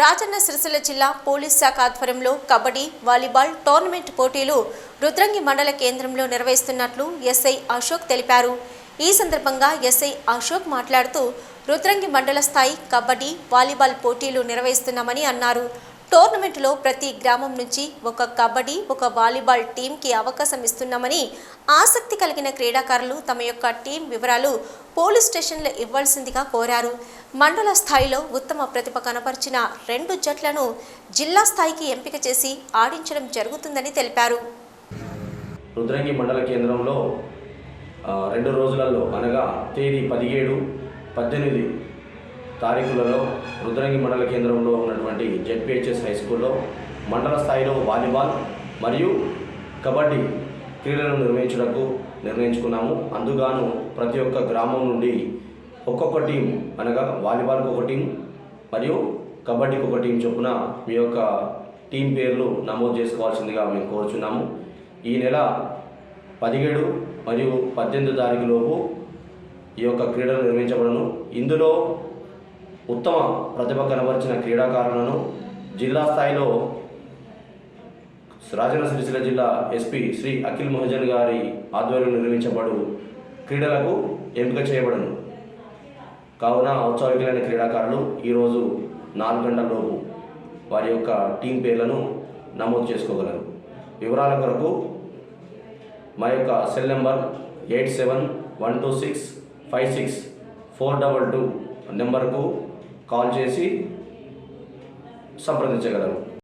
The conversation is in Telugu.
రాజన్న సిరిసిల్ల జిల్లా పోలీస్ శాఖ ఆధ్వర్యంలో కబడ్డీ వాలీబాల్ టోర్నమెంట్ పోటీలు రుద్రంగి మండల కేంద్రంలో నిర్వహిస్తున్నట్లు ఎస్ఐ అశోక్ తెలిపారు. ఈ సందర్భంగా ఎస్ఐ అశోక్ మాట్లాడుతూ రుద్రంగి మండల స్థాయి కబడ్డీ వాలీబాల్ పోటీలు నిర్వహిస్తున్నామని అన్నారు. టోర్నమెంట్లో ప్రతి గ్రామం నుంచి ఒక కబడ్డీ ఒక వాలీబాల్ టీంకి అవకాశం ఇస్తున్నామని ఆసక్తి కలిగిన క్రీడాకారులు తమ యొక్క టీం వివరాలు పోలీస్ స్టేషన్లో ఇవ్వాల్సిందిగా కోరారు. మండల స్థాయిలో ఉత్తమ ప్రతిభ కనపరిచిన రెండు జట్లను జిల్లా స్థాయికి ఎంపిక చేసి ఆడించడం జరుగుతుందని తెలిపారు. రుద్రంగి మండల కేంద్రంలో రెండు రోజులలో అనగా తేదీ పదిహేడు పద్దెనిమిది తారీఖులలో రుద్రంగి మండల కేంద్రంలో ఉన్నటువంటి జెడ్పిహెచ్ఎస్ హై స్కూల్లో మండల స్థాయిలో వాలీబాల్ మరియు కబడ్డీ క్రీడలను నిర్వహించడానికి నిర్ణయించుకున్నాము. అందుగాను ప్రతి ఒక్క గ్రామం నుండి ఒక్కొక్క టీం అనగా వాలీబాల్కి ఒక టీం మరియు కబడ్డీకి ఒక టీం చొప్పున మీ యొక్క టీం పేర్లు నమోదు చేసుకోవాల్సిందిగా మేము కోరుచున్నాము. ఈ నెల పదిహేడు మరియు పద్దెనిమిది తారీఖులోపు ఈ యొక్క క్రీడలు నిర్వహించబడను. ఇందులో ఉత్తమ ప్రతిభ కనబరిచిన క్రీడాకారులను జిల్లా స్థాయిలో రాజన్న సిరిసిల్ల జిల్లా ఎస్పీ శ్రీ అఖిల్ మహజన్ గారి ఆధ్వర్యంలో నిర్వహించబడు క్రీడలకు ఎంపిక చేయబడను. కావున ఔత్సాహికులైన క్రీడాకారులు ఈరోజు నాలుగు గంటలలోపు వారి యొక్క టీం పేర్లను నమోదు చేసుకోగలరు. వివరాల కొరకు మా యొక్క cell number eight seven one two six five six four double two నెంబర్కు కాల్ చేసి సంప్రదించగలరు